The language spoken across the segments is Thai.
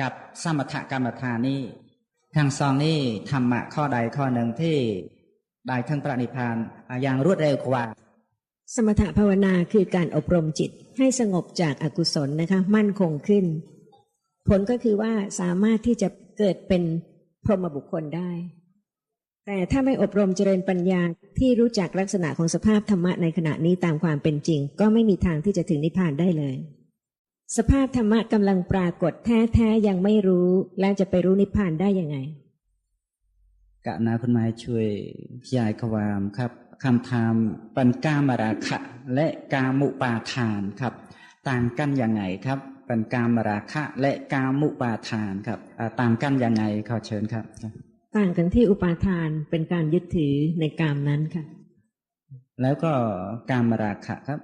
กับสมถกรรมฐานนี่ทั้งสองนี่ธรรมะข้อใดข้อหนึ่งที่ได้ทั้งพระนิพานอ่าอย่างรวดเร็วกว่า สมถภาวนาคือการอบรมจิตให้สงบจากอากุศลนะคะ มั่นคงขึ้น ผลก็คือว่าสามารถที่จะเกิดเป็นพรหมบุคคลได้ แต่ถ้าไม่อบรมเจริญปัญญาที่รู้จักลักษณะของสภาพธรรมะในขณะนี้ตามความเป็นจริง ก็ไม่มีทางที่จะถึงนิพพานได้เลย สภาพธรรมะกำลังปรากฏแท้ๆยังไม่รู้ แล้วจะไปรู้นิพพานได้ยังไงกะนาคุณหมายช่วยขยายความครับคำถามเป็นกามราคะ และกามุปาทานครับ ต่างกันยังไงครับเป็นกามราคะ และกามุปาทานครับอ่าต่างกันยังไงขอเชิญครับ ต่างกันที่อุปาทานเป็นการยึดถือในกามนั้นค่ะ แล้วก็กามราคะครับ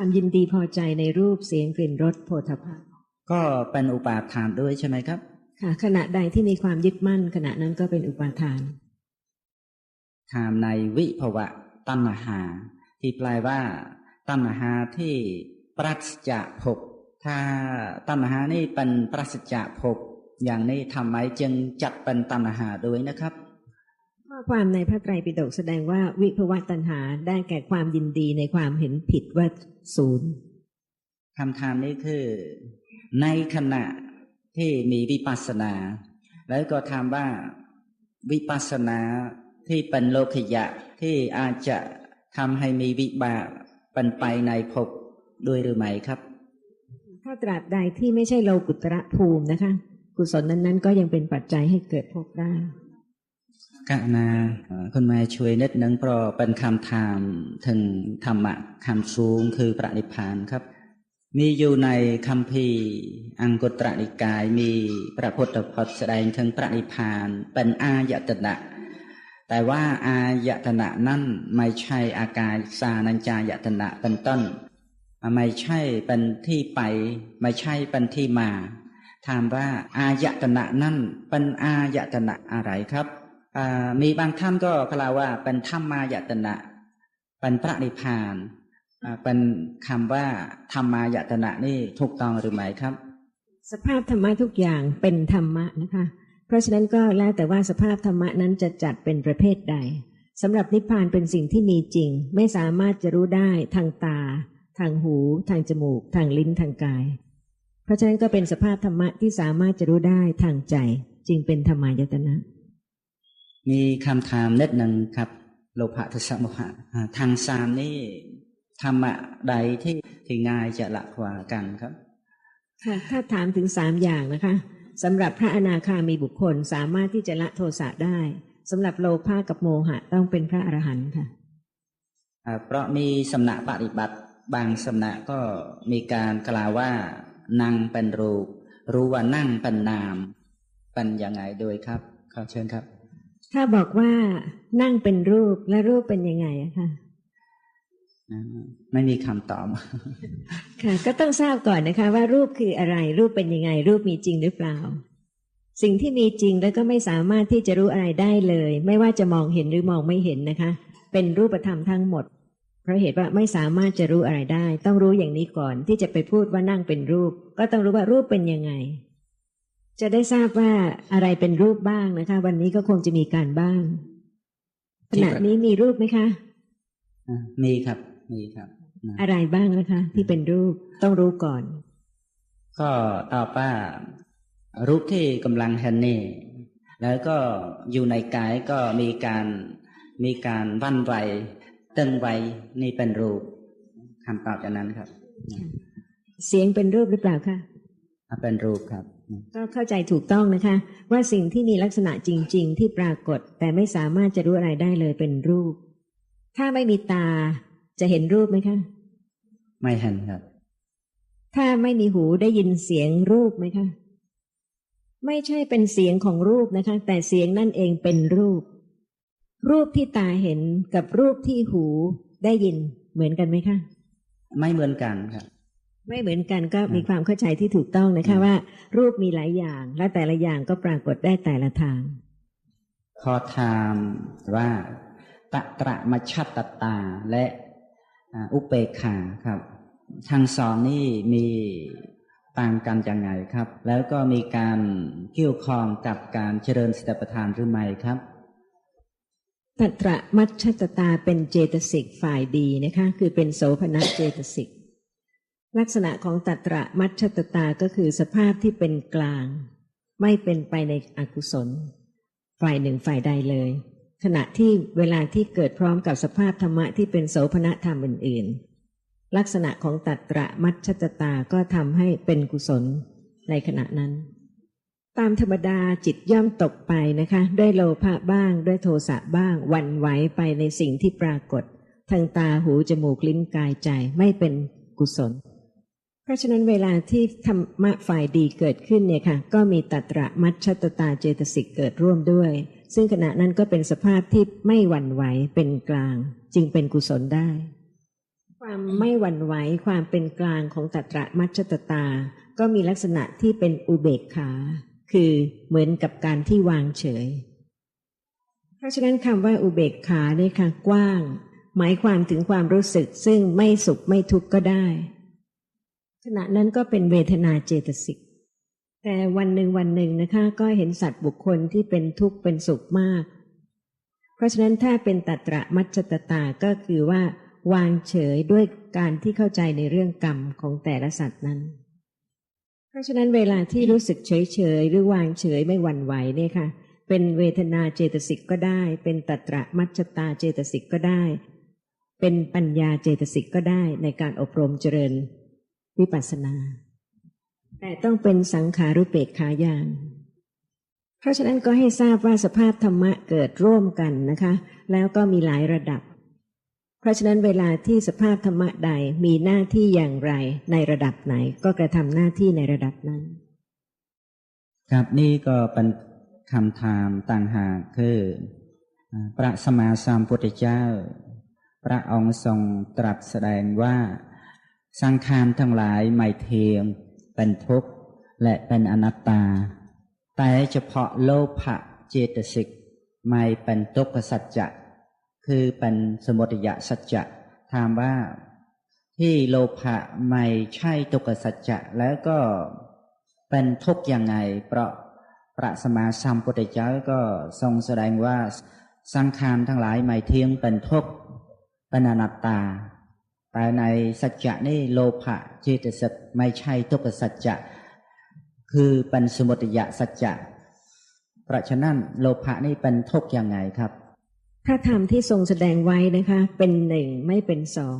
ความยินดีพอใจในรูปเสียงกลิ่นรสโผฏฐัพพะก็เป็นอุปาทานด้วยใช่ไหมครับ ค่ะ ขณะใดที่มีความยึดมั่น ขณะนั้นก็เป็นอุปาทานถามในวิภวะตัณหา ที่แปลว่า ตัณหาที่ปราศจากภพถ้าตัณหานี่เป็นปราศจากภพอย่างนี้ทำไมจึงจัดเป็นตัณหาด้วยนะครับ ข้อความในพระไตรปิฎกแสดงว่าวิภวตัณหาได้แก่ความยินดีในความเห็นผิดว่าศูนย์คำถามนี้คือ ในขณะที่มีวิปัสสนา แล้วก็ถามว่าวิปัสสนาที่เป็นโลคิยะที่อาจจะทำให้มีวิบากเป็นไปในภพด้วยหรือไม่ครับ ถ้าตราบใดที่ไม่ใช่โลกุตระภูมินะคะ กุศลนั้น ๆ ก็ยังเป็นปัจจัยให้เกิดภพได้ กะนาคุณแม่ช่วยนิดนึงเพราะเป็นคำถามถึงธรรมะคำสูงคือปณิพานครับ มีอยู่ในคำพีร์อังกุตรนิกายมีพระพุทธพจน์แสดงถึงปณิพพาน เป็นอายตนะ แต่ว่าอายตนะนั่นไม่ใช่อากายสานัญจายตนะเป็นต้น ไม่ใช่เป็นที่ไป ไม่ใช่เป็นที่มา ถามว่าอายตนะนั่นเป็นอายตนะอะไรครับ มีบางท่านก็กล่าวว่าเป็นธรรมายตนะ เป็นพระนิพพานเป็นคำว่าธรรมายตนะนี่ถูกต้องหรือไม่ครับ สภาพธรรมะทุกอย่างเป็นธรรมะนะคะ เพราะฉะนั้นก็แล้วแต่ว่าสภาพธรรมะนั้นจะจัดเป็นประเภทใดสำหรับนิพพานเป็นสิ่งที่มีจริง ไม่สามารถจะรู้ได้ทางตา ทางหู ทางจมูก ทางลิ้นทางกาย เพราะฉะนั้นก็เป็นสภาพธรรมะที่สามารถจะรู้ได้ทางใจ จึงเป็นธรรมายตนะ มีคำถามนิดหนึ่งครับโลภะทสะโมหะอ่าทางสามนี่ธรรมะใดที่ที่ง่ายจะละกว่ากันครับค่ะถ้าถามถึงสามอย่างนะคะสำหรับพระอนาคามีบุคคลสามารถที่จะละโทสะได้สำหรับโลภะกับโมหะต้องเป็นพระอรหันต์ค่ะอ่าเพราะมีสำนักปฏิบัติ บางสำนักก็มีการกล่าวว่านั่งเป็นรูป รู้ว่านั่งเป็นนามเป็นยังไงโดยครับขอเชิญครับ ถ้าบอกว่านั่งเป็นรูปและรูปเป็นยังไงอะค่ะอ่าไม่มีคำตอบ ค่ะ ก็ต้องทราบก่อนนะคะ ว่ารูปคืออะไร รูปเป็นยังไง รูปมีจริงหรือเปล่า สิ่งที่มีจริงแล้วก็ไม่สามารถที่จะรู้อะไรได้เลย ไม่ว่าจะมองเห็นหรือมองไม่เห็นนะคะ เป็นรูปธรรมทั้งหมด เพราะเหตุว่าไม่สามารถจะรู้อะไรได้ ต้องรู้อย่างนี้ก่อนที่จะไปพูดว่านั่งเป็นรูป ก็ต้องรู้ว่ารูปเป็นยังไง จะได้ทราบว่าอะไรเป็นรูปบ้างนะคะ วันนี้ก็คงจะมีการบ้างขณะนี้มีรูปไหมคะอ่ามีครับมีครับนะอะไรบ้างนะคะ ที่เป็นรูปต้องรู้ก่อน ก็ตอบว่ารูปที่กำลังเห็นนี่แล้วก็อยู่ในกายก็มีการมีการวันไหวตึงไหวนี่เป็นรูปคำตอบจากนั้นครับ เสียงเป็นรูปหรือเปล่าคะอะเป็นรูปครับ ก็เข้าใจถูกต้องนะคะ ว่าสิ่งที่มีลักษณะจริง ๆ ที่ปรากฏ แต่ไม่สามารถจะรู้อะไรได้เลยเป็นรูป ถ้าไม่มีตาจะเห็นรูปไหมคะ ไม่เห็นครับ ถ้าไม่มีหูได้ยินเสียงรูปไหมคะ ไม่ใช่เป็นเสียงของรูปนะคะ แต่เสียงนั่นเองเป็นรูป รูปที่ตาเห็นกับรูปที่หูได้ยินเหมือนกันไหมคะ ไม่เหมือนกันครับ ไม่เหมือนกันก็มีความเข้าใจที่ถูกต้องนะคะอืมว่า รูปมีหลายอย่าง และแต่ละอย่างก็ปรากฏได้แต่ละทาง ขอถามว่าตะตระมัชชัตตาและอ่าอุเปกขาครับทั้งสองนี่มีต่างกันยังไงครับ แล้วก็มีการเกี่ยวข้องกับการเจริญสติปัฏฐานหรือไม่ครับตัตระมัชชตตาเป็นเจตสิกฝ่ายดีนะคะ คือเป็นโสภณะเจตสิก ลักษณะของตัตระมัชตตาก็คือสภาพที่เป็นกลาง ไม่เป็นไปในอกุศล ฝ่ายหนึ่งฝ่ายใดเลย ขณะที่เวลาที่เกิดพร้อมกับสภาพธรรมะที่เป็นโสภณธรรมอื่นๆ ลักษณะของตัตระมัชตตาก็ทำให้เป็นกุศลในขณะนั้น ตามธรรมดาจิตย่อมตกไปนะคะ ด้วยโลภะบ้าง ด้วยโทสะบ้างวันไหวไปในสิ่งที่ปรากฏ ทางตาหูจมูกลิ้นกายใจไม่เป็นกุศล เพราะฉะนั้นเวลาที่ธรรมะฝ่ายดีเกิดขึ้นเนี่ยค่ะ ก็มีตัตระมัชชตตาเจตสิกเกิดร่วมด้วย ซึ่งขณะนั้นก็เป็นสภาพที่ไม่หวั่นไหวเป็นกลาง จึงเป็นกุศลได้ ความไม่หวั่นไหวความเป็นกลางของตัตระมัชชตตา ก็มีลักษณะที่เป็นอุเบกขา คือเหมือนกับการที่วางเฉย เพราะฉะนั้นคำว่าอุเบกขาเนี่ยค่ะกว้าง หมายความถึงความรู้สึกซึ่งไม่สุขไม่ทุกข์ก็ได้ ขณะนั้นก็เป็นเวทนาเจตสิก แต่วันหนึ่งวันหนึ่งนะคะ ก็เห็นสัตว์บุคคลที่เป็นทุกข์เป็นสุขมาก เพราะฉะนั้นถ้าเป็นตัตระมัชชตตาก็คือว่าวางเฉยด้วยการที่เข้าใจในเรื่องกรรมของแต่ละสัตว์นั้น เพราะฉะนั้นเวลาที่รู้สึกเฉยเฉยหรือวางเฉยไม่หวั่นไหวเนี่ยค่ะ เป็นเวทนาเจตสิกก็ได้ เป็นตัตระมัชชตาเจตสิกก็ได้ เป็นปัญญาเจตสิกก็ได้ในการอบรมเจริญ วิปัสสนา แต่ต้องเป็นสังขารุเปกขาญาณเพราะฉะนั้นก็ให้ทราบว่าสภาพธรรมะเกิดร่วมกันนะคะ แล้วก็มีหลายระดับ เพราะฉะนั้นเวลาที่สภาพธรรมะใดมีหน้าที่อย่างไรในระดับไหน ก็กระทำหน้าที่ในระดับนั้น ครับนี่ก็เป็นคำถามต่างหากคือพระสมมาสัมพุทธเจ้า พระองค์ทรงตรัสแสดงว่า สังขารทั้งหลายไม่เทียง เป็นทุกข์และเป็นอนัตตา แต่เฉพาะโลภะเจตสิกไม่เป็นทุกขสัจจะคือเป็นสมุทัยสัจจะถามว่าที่โลภะไม่ใช่ทุกขสัจจะแล้วก็เป็นทุกข์ยังไง เพราะพระสมมาสัมพุทธเจ้าก็ทรงแสดงว่าสังขารทั้งหลายไม่เที่ยงเป็นทุกข์เป็นอนัตตา แต่ในสัจจะนี่โลภะเจตสิกไม่ใช่ทุกขสัจจะ คือเป็นสมุทัยสัจจะเพราะฉะนั้นโลภะนี่เป็นทุกข์ยังไงครับพระธรรมที่ทรงแสดงไว้นะคะ เป็นหนึ่งไม่เป็นสอง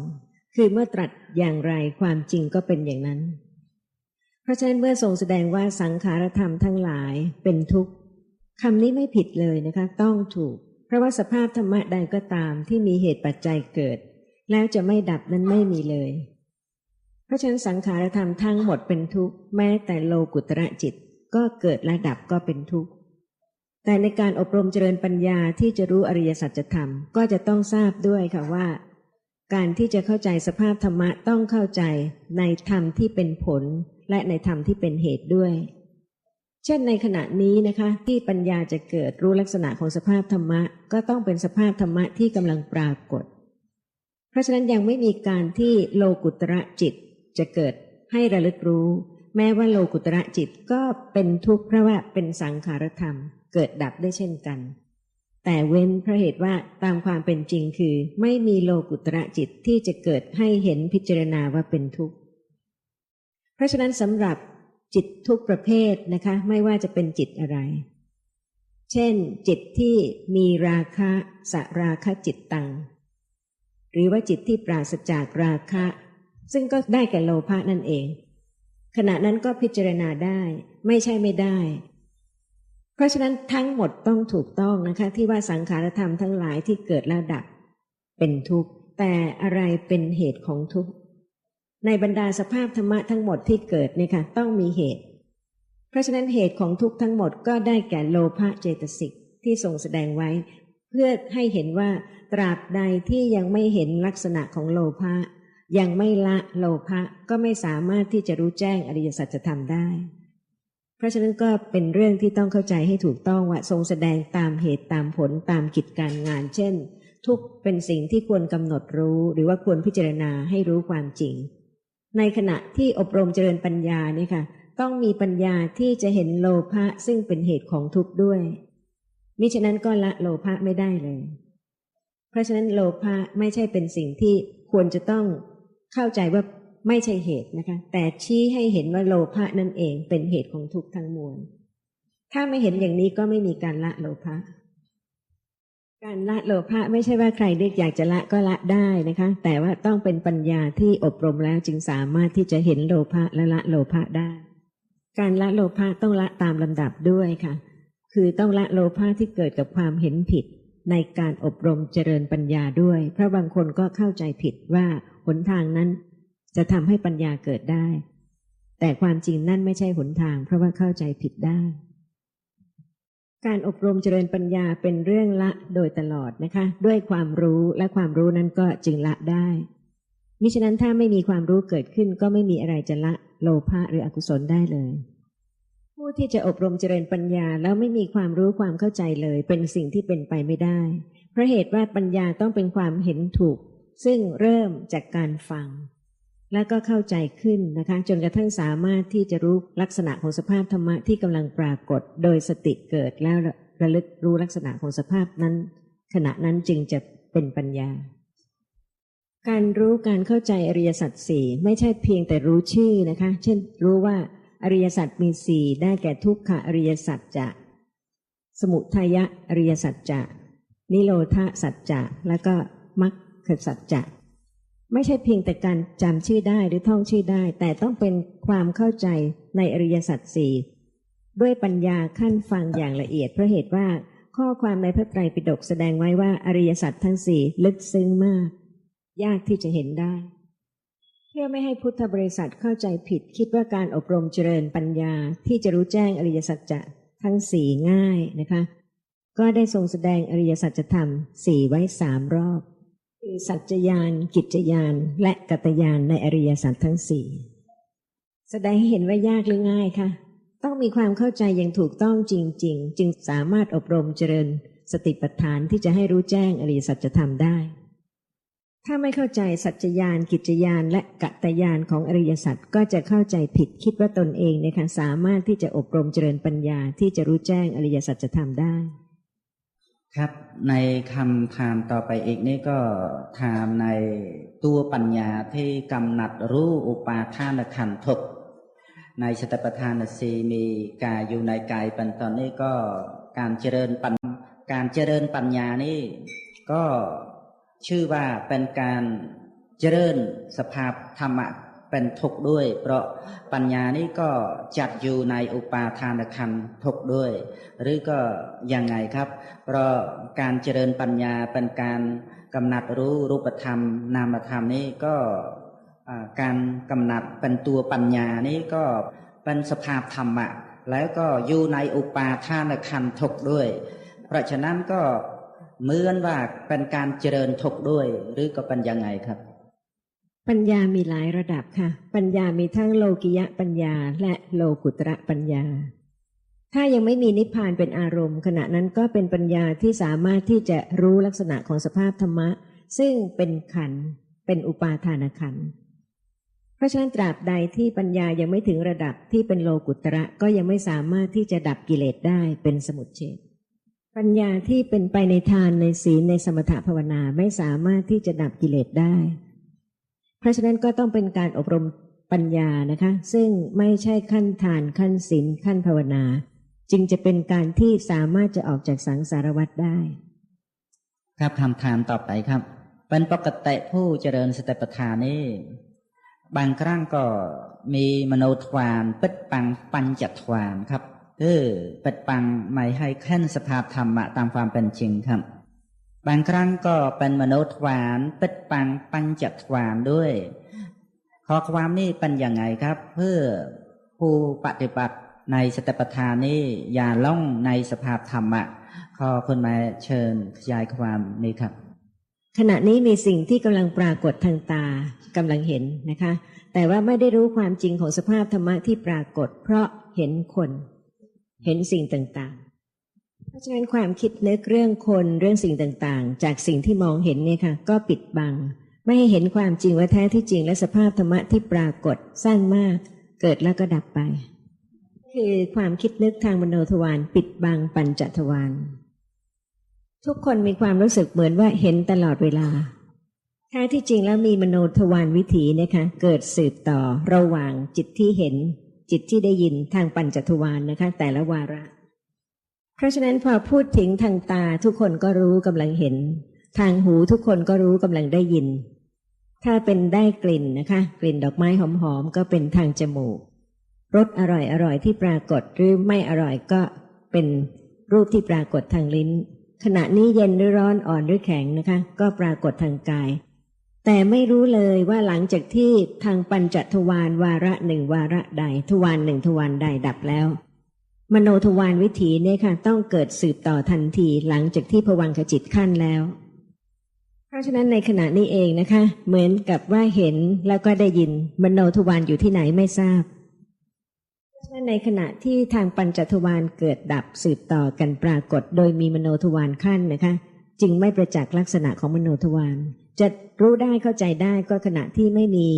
คือเมื่อตรัสอย่างไรความจริงก็เป็นอย่างนั้น เพราะฉะนั้นเมื่อทรงแสดงว่าสังขารธรรมทั้งหลายเป็นทุกข์คำนี้ไม่ผิดเลยนะคะ ต้องถูก เพราะว่าสภาพธรรมะใดก็ตามที่มีเหตุปัจจัยเกิด แล้วจะไม่ดับนั้นไม่มีเลย เพราะฉะนั้นสังขารธรรมทั้งหมดเป็นทุกข์แม้แต่โลกุตระจิตก็เกิดและดับก็เป็นทุกข์แต่ในการอบรมเจริญปัญญาที่จะรู้อริยสัจธรรมก็จะต้องทราบด้วยค่ะว่า การที่จะเข้าใจสภาพธรรมะต้องเข้าใจในธรรมที่เป็นผลและในธรรมที่เป็นเหตุด้วย เช่นในขณะนี้นะคะ ที่ปัญญาจะเกิดรู้ลักษณะของสภาพธรรมะ ก็ต้องเป็นสภาพธรรมะที่กำลังปรากฏ ราะฉะนั้นยังไม่มีการที่โลกุตระจิตจะเกิดให้ระลึกรู้ แม้ว่าโลกุตระจิตก็เป็นทุกข์เพราะว่าเป็นสังขารธรรม เกิดดับได้เช่นกัน แต่เว้นเพราะเหตุว่าตามความเป็นจริงคือ ไม่มีโลกุตระจิตที่จะเกิดให้เห็นพิจารณาว่าเป็นทุกข์ เพราะฉะนั้นสำหรับจิตทุกประเภทนะคะ ไม่ว่าจะเป็นจิตอะไร เช่น จิตที่มีราคะสราคะจิตตัง หรือว่าจิตที่ปราศจากราคะ ซึ่งก็ได้แก่โลภะนั่นเอง ขณะนั้นก็พิจารณาได้ ไม่ใช่ไม่ได้ เพราะฉะนั้นทั้งหมดต้องถูกต้องนะคะ ที่ว่าสังขารธรรมทั้งหลายที่เกิดแล้วดับ เป็นทุกข์ แต่อะไรเป็นเหตุของทุกข์ ในบรรดาสภาพธรรมะทั้งหมดที่เกิดเนี่ยค่ะต้องมีเหตุ เพราะฉะนั้นเหตุของทุกข์ทั้งหมดก็ได้แก่โลภะเจตสิกที่ทรงแสดงไว้ เพื่อให้เห็นว่า ตราบใดที่ยังไม่เห็นลักษณะของโลภะยังไม่ละโลภะก็ไม่สามารถที่จะรู้แจ้งอริยสัจธรรมได้ เพราะฉะนั้นก็เป็นเรื่องที่ต้องเข้าใจให้ถูกต้องว่าทรงแสดงตามเหตุตามผลตามกิจการงาน เช่น ทุกเป็นสิ่งที่ควรกำหนดรู้ หรือว่าควรพิจารณาให้รู้ความจริง ในขณะที่อบรมเจริญปัญญานี่ค่ะ ต้องมีปัญญาที่จะเห็นโลภะซึ่งเป็นเหตุของทุกข์ด้วยมิฉะนั้นก็ละโลภะไม่ได้เลย เพราะฉะนั้นโลภะไม่ใช่เป็นสิ่งที่ควรจะต้องเข้าใจว่าไม่ใช่เหตุนะคะ แต่ชี้ให้เห็นว่าโลภะนั่นเองเป็นเหตุของทุกข์ทั้งมวล ถ้าไม่เห็นอย่างนี้ก็ไม่มีการละโลภะการละโลภะไม่ใช่ว่าใครเรียกอยากจะละก็ละได้นะคะ แต่ว่าต้องเป็นปัญญาที่อบรมแล้วจึงสามารถที่จะเห็นโลภะและละโลภะได้ การละโลภะต้องละตามลำดับด้วยค่ะ คือต้องละโลภะที่เกิดกับความเห็นผิด ในการอบรมเจริญปัญญาด้วย เพราะบางคนก็เข้าใจผิดว่าหนทางนั้น จะทำให้ปัญญาเกิดได้ แต่ความจริงนั่นไม่ใช่หนทาง เพราะว่าเข้าใจผิดได้ การอบรมเจริญปัญญาเป็นเรื่องละโดยตลอดนะคะ ด้วยความรู้และความรู้นั้นก็จึงละได้มิฉะนั้นถ้าไม่มีความรู้เกิดขึ้นก็ไม่มีอะไรจะละโลภะหรืออกุศลได้เลย ผู้ที่จะอบรมเจริญปัญญาแล้วไม่มีความรู้ความเข้าใจเลย เป็นสิ่งที่เป็นไปไม่ได้ เพราะเหตุว่าปัญญาต้องเป็นความเห็นถูก ซึ่งเริ่มจากการฟัง แล้วก็เข้าใจขึ้นนะคะ จนกระทั่งสามารถที่จะรู้ลักษณะของสภาพธรรมะที่กำลังปรากฏ โดยสติเกิดแล้วระลึกรู้ลักษณะของสภาพนั้น ขณะนั้นจึงจะเป็นปัญญา การรู้การเข้าใจอริยสัจสี่ไม่ใช่เพียงแต่รู้ชื่อนะคะ เช่น รู้ว่า อริยสัจมีสี่ได้แก่ทุกขอริยสัจจะ สมุทัยอริยสัจจะนิโรธสัจจะแล้วก็มรรคสัจจะไม่ใช่เพียงแต่การจำชื่อได้หรือท่องชื่อได้ แต่ต้องเป็นความเข้าใจในอริยสัจสี่ด้วยปัญญาขั้นฟังอย่างละเอียดเพราะเหตุว่าข้อความในพระไตรปิฎกแสดงไว้ว่าอริยสัจทั้งสี่ลึกซึ้งมาก ยากที่จะเห็นได้ พื่อไม่ให้พุทธบริษัทเข้าใจผิด คิดว่าการอบรมเจริญปัญญาที่จะรู้แจ้งอริยสัจจะทั้งสี่ง่ายนะคะ ก็ได้ทรงแสดงอริยสัจธรรมสี่ไว้สามรอบ คือสัจจยาน กิจยาน และกัตยานในอริยสัจทั้งสี่แสดงให้เห็นว่ายากหรือง่ายคะต้องมีความเข้าใจอย่างถูกต้องจริง ๆ จึงสามารถอบรมเจริญสติปัฏฐานที่จะให้รู้แจ้งอริยสัจธรรมได้ ถ้าไม่เข้าใจสัจจยานกิจยานและกัตยานของอริยสัจก็จะเข้าใจผิดคิดว่าตนเองนะคะสามารถที่จะอบรมเจริญปัญญาที่จะรู้แจ้งอริยสัจธรรมได้ ครับในคำถามต่อไปอีกนี่ก็ถามในตัวปัญญาที่กำหนัดรู้อุปาทานขันธ์ทุกในสติปัฏฐานสีมีกายอยู่ในกายเป็นตอนนี้ก็การเจริญปัญการเจริญปัญญานี่ก็ ชื่อว่าเป็นการเจริญสภาพธรรมะเป็นทุกข์ด้วย เพราะปัญญานี้ก็จัดอยู่ในอุปาทานขันธ์ทุกข์ด้วย หรือก็ยังไงครับ เพราะการเจริญปัญญาเป็นการกำหนัดรู้รูปธรรม นามธรรมนี้ก็การกำหนัดเป็นตัวปัญญานี้ก็เป็นสภาพธรรมะแล้วก็อยู่ในอุปาทานขันธ์ทุกข์ด้วย เพราะฉะนั้นก็ เหมือนว่าเป็นการเจริญทุกข์ด้วย หรือก็เป็นยังไงครับ ปัญญามีหลายระดับค่ะ ปัญญามีทั้งโลกิยะปัญญา และโลกุตระปัญญา ถ้ายังไม่มีนิพพานเป็นอารมณ์ ขณะนั้นก็เป็นปัญญาที่สามารถที่จะรู้ลักษณะของสภาพธรรมะ ซึ่งเป็นขันเป็นอุปาทานขันเพราะฉะนั้นตราบใดที่ปัญญายังไม่ถึงระดับที่เป็นโลกุตระก็ยังไม่สามารถที่จะดับกิเลสได้เป็นสมุทเฉด ปัญญาที่เป็นไปในทานในศีลในสมถภาวนาไม่สามารถที่จะดับกิเลสได้ เพราะฉะนั้นก็ต้องเป็นการอบรมปัญญานะคะ ซึ่งไม่ใช่ขั้นทานขั้นศีลขั้นภาวนา จึงจะเป็นการที่สามารถจะออกจากสังสารวัฏได้ ครับคำถามต่อไปครับ เป็นปกติผู้เจริญสติปัฏฐานนี่บางครั้งก็มีมโนทวารปิดปังปัญจทวารครับ คือปิดปังไม่ให้แค้นสภาพธรรมะตามความเป็นจริงครับ บางครั้งก็เป็นมโนทวารปิดปังปัญจทวารด้วยข้อความนี้เป็นยังไงครับ เพื่อผู้ปฏิบัติในสติปัฏฐานนี้อย่าล่องในสภาพธรรมะขอคนมาเชิญขยายความนี้ครับ ขณะนี้มีสิ่งที่กำลังปรากฏทางตากำลังเห็นนะคะ แต่ว่าไม่ได้รู้ความจริงของสภาพธรรมะที่ปรากฏ เพราะเห็นคน เห็นสิ่งต่างๆ เพราะฉะนั้นความคิดนึกเรื่องคนเรื่องสิ่งต่างๆ จากสิ่งที่มองเห็นเนี่ยค่ะ ก็ปิดบัง ไม่ให้เห็นความจริงว่าแท้ที่จริงและสภาพธรรมะที่ปรากฏสั้นมาก เกิดแล้วก็ดับไป คือความคิดนึกทางมโนทวารปิดบังปัญจทวารทุกคนมีความรู้สึกเหมือนว่าเห็นตลอดเวลาแท้ที่จริงแล้วมีมโนทวารวิถีนี่ยค่ะเกิดสืบต่อระหว่างจิตที่เห็น จิตที่ได้ยินทางปัญจทวารนะคะ แต่ละวาระ เพราะฉะนั้นพอพูดถึงทางตาทุกคนก็รู้กำลังเห็น ทางหูทุกคนก็รู้กำลังได้ยิน ถ้าเป็นได้กลิ่นนะคะ กลิ่นดอกไม้หอมๆก็เป็นทางจมูกรสอร่อยอร่อยที่ปรากฏหรือไม่อร่อยก็เป็นรูปที่ปรากฏทางลิ้น ขณะนี้เย็นหรือร้อนอ่อนหรือแข็งนะคะ ก็ปรากฏทางกาย แต่ไม่รู้เลยว่าหลังจากที่ทางปัญจทวารวาระหนึ่งวาระใด ทวารหนึ่งทวารใดดับแล้ว มโนทวารวิถีเนี่ยค่ะ ต้องเกิดสืบต่อทันทีหลังจากที่ผวังขจิตขั้นแล้ว เพราะฉะนั้นในขณะนี้เองนะคะ เหมือนกับว่าเห็นแล้วก็ได้ยินมโนทวารอยู่ที่ไหนไม่ทราบเพราะฉะนั้นในขณะที่ทางปัญจทวารเกิดดับสืบต่อกันปรากฏ โดยมีมโนทวารขั้นนะคะ จึงไม่ประจักษ์ลักษณะของมโนทวาร จะรู้ได้เข้าใจได้ก็ขณะที่ไม่มี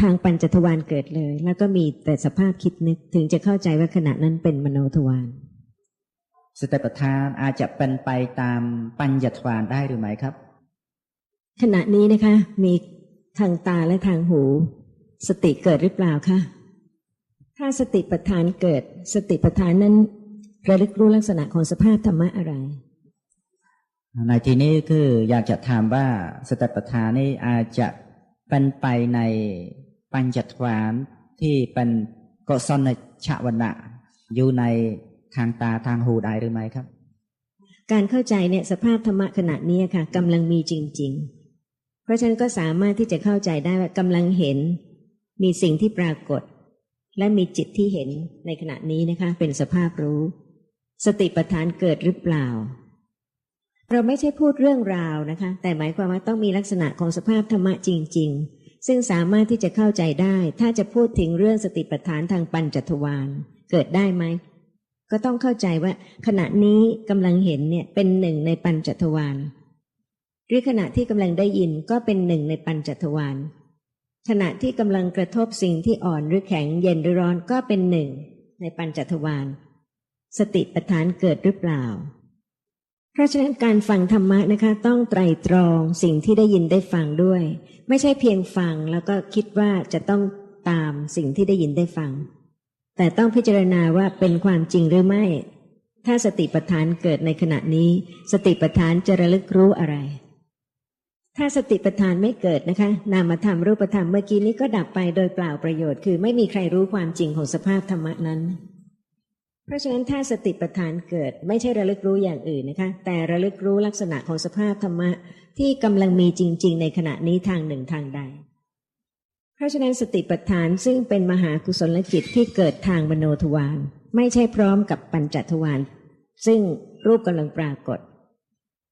ทางปัญจทวารเกิดเลย แล้วก็มีแต่สภาพคิดนึกถึงจะเข้าใจว่าขณะนั้นเป็นมโนทวารสติปัฏฐานอาจจะเป็นไปตามปัญญทวารได้หรือไม่ครับ ขณะนี้นะคะ มีทางตาและทางหู สติเกิดหรือเปล่าคะถ้าสติปัฏฐานเกิด สติปัฏฐานนั้นระลึกรู้ลักษณะของสภาพธรรมะอะไร ในที่นี้คืออยากจะถามว่าสติปัฏฐานนี่อาจจะเป็นไปในปัญจทวารที่เป็นกุศลชวนะอยู่ในทางตาทางหูได้หรือไม่ครับ การเข้าใจเนี่ยสภาพธรรมะขณะนี้ค่ะกำลังมีจริง ๆ เพราะฉะนั้นก็สามารถที่จะเข้าใจได้ว่ากำลังเห็น มีสิ่งที่ปรากฏ และมีจิตที่เห็นในขณะนี้นะคะ เป็นสภาพรู้ สติปัฏฐานเกิดหรือเปล่า เราไม่ใช่พูดเรื่องราวนะคะ แต่หมายความว่าต้องมีลักษณะของสภาพธรรมะจริง ๆ ซึ่งสามารถที่จะเข้าใจได้ ถ้าจะพูดถึงเรื่องสติปัฏฐานทางปัญจทวารเกิดได้ไหมก็ต้องเข้าใจว่าขณะนี้กำลังเห็นเนี่ยเป็นหนึ่งในปัญจทวารหรือขณะที่กำลังได้ยินก็เป็นหนึ่งในปัญจทวารขณะที่กำลังกระทบสิ่งที่อ่อนหรือแข็งเย็นหรือร้อนก็เป็นหนึ่งในปัญจทวารสติปัฏฐานเกิดหรือเปล่า เพราะฉะนั้นการฟังธรรมะนะคะ ต้องไตรตรองสิ่งที่ได้ยินได้ฟังด้วย ไม่ใช่เพียงฟังแล้วก็คิดว่าจะต้องตามสิ่งที่ได้ยินได้ฟัง แต่ต้องพิจารณาว่าเป็นความจริงหรือไม่ ถ้าสติปัฏฐานเกิดในขณะนี้ สติปัฏฐานจะระลึกรู้อะไร ถ้าสติปัฏฐานไม่เกิดนะคะ นามธรรมรูปธรรมเมื่อกี้นี้ก็ดับไปโดยเปล่าประโยชน์ คือไม่มีใครรู้ความจริงของสภาพธรรมะนั้น ราะฉะนั้นถ้าสติปัฏฐานเกิด ไม่ใช่ระลึกรู้อย่างอื่นนะคะ แต่ระลึกรู้ลักษณะของสภาพธรรมะที่กำลังมีจริง ๆ ในขณะนี้ทางหนึ่งทางใด เพราะฉะนั้นสติปัฏฐานซึ่งเป็นมหากุศลจิตที่เกิดทางมโนทวารไม่ใช่พร้อมกับปัญจทวารซึ่งรูปกำลังปรากฏ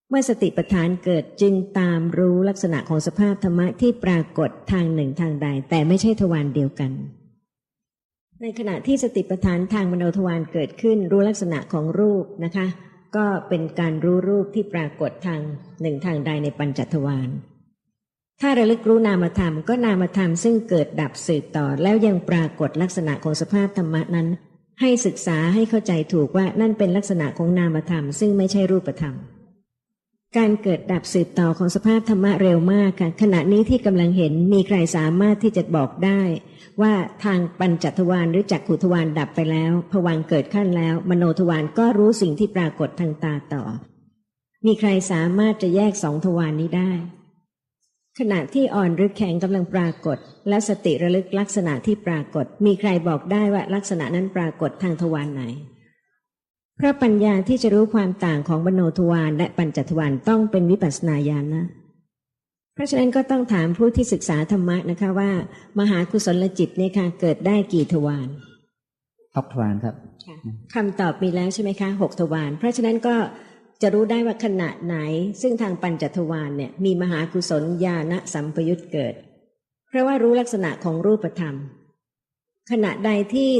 เมื่อสติปัฏฐานเกิดจึงตามรู้ลักษณะของสภาพธรรมะที่ปรากฏทางหนึ่งทางใด แต่ไม่ใช่ทวารเดียวกัน ในขณะที่สติปัฏฐานทางมโนทวารเกิดขึ้น รู้ลักษณะของรูปนะคะ ก็เป็นการรู้รูปที่ปรากฏทางหนึ่งทางใดในปัญจทวารถ้าระลึกรู้นามธรรมก็นามธรรมซึ่งเกิดดับสืบต่อ แล้วยังปรากฏลักษณะของสภาพธรรมะนั้น ให้ศึกษาให้เข้าใจถูกว่านั่นเป็นลักษณะของนามธรรม ซึ่งไม่ใช่รูปธรรม การเกิดดับสืบต่อของสภาพธรรมะเร็วมากค่ะขณะนี้ที่กำลังเห็นมีใครสามารถที่จะบอกได้ ว่าทางปัญจทวารหรือจักขุทวารดับไปแล้วผวังเกิดขั้นแล้ว มโนทวารก็รู้สิ่งที่ปรากฏทางตาต่อ มีใครสามารถจะแยกสองทวารนนี้ได้ ขณะที่อ่อนหรือแข็งกำลังปรากฏ และสติระลึกลักษณะที่ปรากฏ มีใครบอกได้ว่าลักษณะนั้นปรากฏทางทวารไหน พราะปัญญาที่จะรู้ความต่างของมโนทวารและปัญจทวารต้องเป็นวิปัสสนาญาณนะ เพราะฉะนั้นก็ต้องถามผู้ที่ศึกษาธรรมะนะคะว่า มหากุศลจิตเนี่ยค่ะเกิดได้กี่ทวารหกทวารครับคำตอบมีแล้วใช่ไหมคะหกทวารเพราะฉะนั้นก็จะรู้ได้ว่าขณะไหน ซึ่งทางปัญจทวารเนี่ยมีมหากุศลญาณสัมปยุตเกิด เพราะว่ารู้ลักษณะของรูปธรรม ขณะใดที่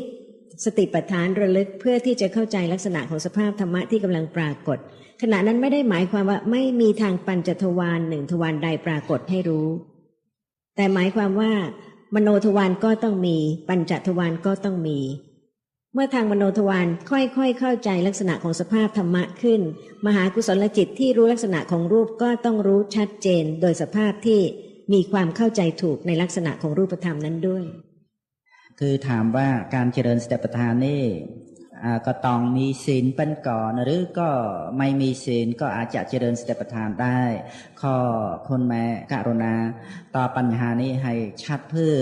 สติปัฏฐานระลึกเพื่อที่จะเข้าใจลักษณะของสภาพธรรมะที่กำลังปรากฏ ขณะนั้นไม่ได้หมายความว่าไม่มีทางปัญจทวารหนึ่งทวารใดปรากฏให้รู้ แต่หมายความว่า มโนทวารก็ต้องมี ปัญจทวารก็ต้องมี เมื่อทางมโนทวารค่อยๆ เข้าใจลักษณะของสภาพธรรมะขึ้น มหากุศลจิตที่รู้ลักษณะของรูปก็ต้องรู้ชัดเจน โดยสภาพที่มีความเข้าใจถูกในลักษณะของรูปธรรมนั้นด้วย คือถามว่าการเจริญสติปัฏฐานนี่อ่าก็ต้องมีศีลเป็นก่อนหรือก็ไม่มีศีลก็อาจจะเจริญสติปัฏฐานได้ ข้อคนแม่กรุณาตอบปัญหานี้ให้ชัดเพื่อ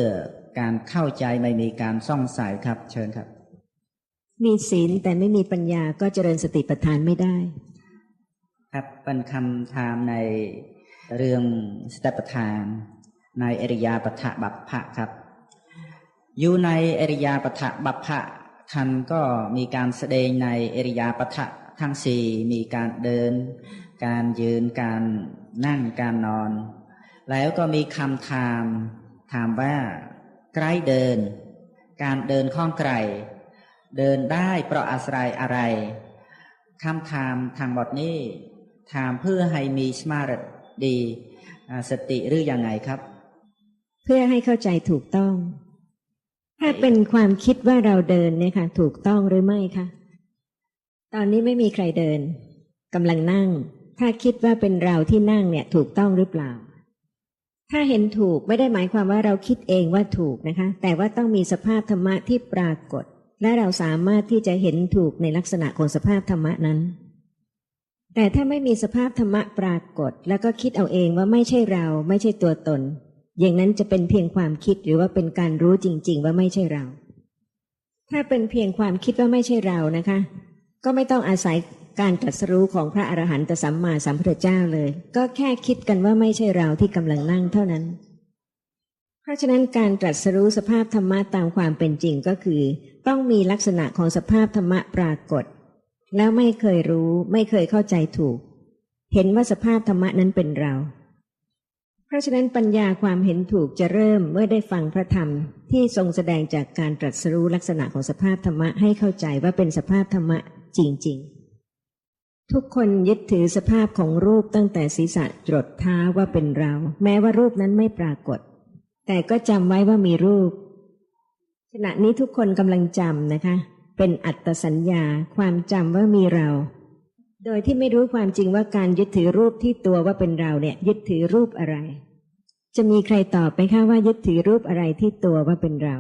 การเข้าใจไม่มีการซ่องสัยครับเชิญครับ มีศีลแต่ไม่มีปัญญาก็เจริญสติปัฏฐานไม่ได้ ครับเป็นคำถามในเรื่องสติปัฏฐาน ในอริยาปฐะบัพพะครับ อยู่ในอริยาปฐะบัพพะท่านก็มีการแสดงในอริยาปฐะทั้งสี่มีการเดิน การยืนการนั่งการนอน แล้วก็มีคำถามถามว่าใกล้เดิน การเดินข้องไกลเดินได้เพราะอาศัยอะไรคำถามทางบทนี้ ถามเพื่อให้มีสมาธิดีสติหรือยังไงครับ เพื่อให้เข้าใจถูกต้อง ถ้าเป็นความคิดว่าเราเดินเนี่ยค่ะ ถูกต้องหรือไม่คะตอนนี้ไม่มีใครเดินกำลังนั่ง ถ้าคิดว่าเป็นเราที่นั่งเนี่ย ถูกต้องหรือเปล่า ถ้าเห็นถูกไม่ได้หมายความว่าเราคิดเองว่าถูกนะคะ แต่ว่าต้องมีสภาพธรรมะที่ปรากฏ และเราสามารถที่จะเห็นถูกในลักษณะของสภาพธรรมะนั้น แต่ถ้าไม่มีสภาพธรรมะปรากฏ แล้วก็คิดเอาเองว่าไม่ใช่เรา ไม่ใช่ตัวตน อย่างนั้นจะเป็นเพียงความคิดหรือว่าเป็นการรู้จริง ๆ ว่าไม่ใช่เรา ถ้าเป็นเพียงความคิดว่าไม่ใช่เรานะคะ ก็ไม่ต้องอาศัยการตรัสรู้ของพระอรหันตสัมมาสัมพุทธเจ้าเลย ก็แค่คิดกันว่าไม่ใช่เราที่กำลังนั่งเท่านั้น เพราะฉะนั้นการตรัสรู้สภาพธรรมะตามความเป็นจริงก็คือ ต้องมีลักษณะของสภาพธรรมะปรากฏ แล้วไม่เคยรู้ ไม่เคยเข้าใจถูก เห็นว่าสภาพธรรมะนั้นเป็นเรา เพราะฉะนั้นปัญญาความเห็นถูกจะเริ่มเมื่อได้ฟังพระธรรม ที่ทรงแสดงจากการตรัสรู้ลักษณะของสภาพธรรมะให้เข้าใจว่าเป็นสภาพธรรมะจริง ๆ ทุกคนยึดถือสภาพของรูปตั้งแต่ศีรษะจรดเท้าว่าเป็นเรา แม้ว่ารูปนั้นไม่ปรากฏ แต่ก็จำไว้ว่ามีรูป ขณะนี้ทุกคนกำลังจำนะคะ เป็นอัตสัญญาความจำว่ามีเรา โดยที่ไม่รู้ความจริงว่าการยึดถือรูปที่ตัวว่าเป็นเราเนี่ย ยึดถือรูปอะไร จะมีใครตอบไหมคะว่ายึดถือรูปอะไรที่ตัวว่าเป็นเรา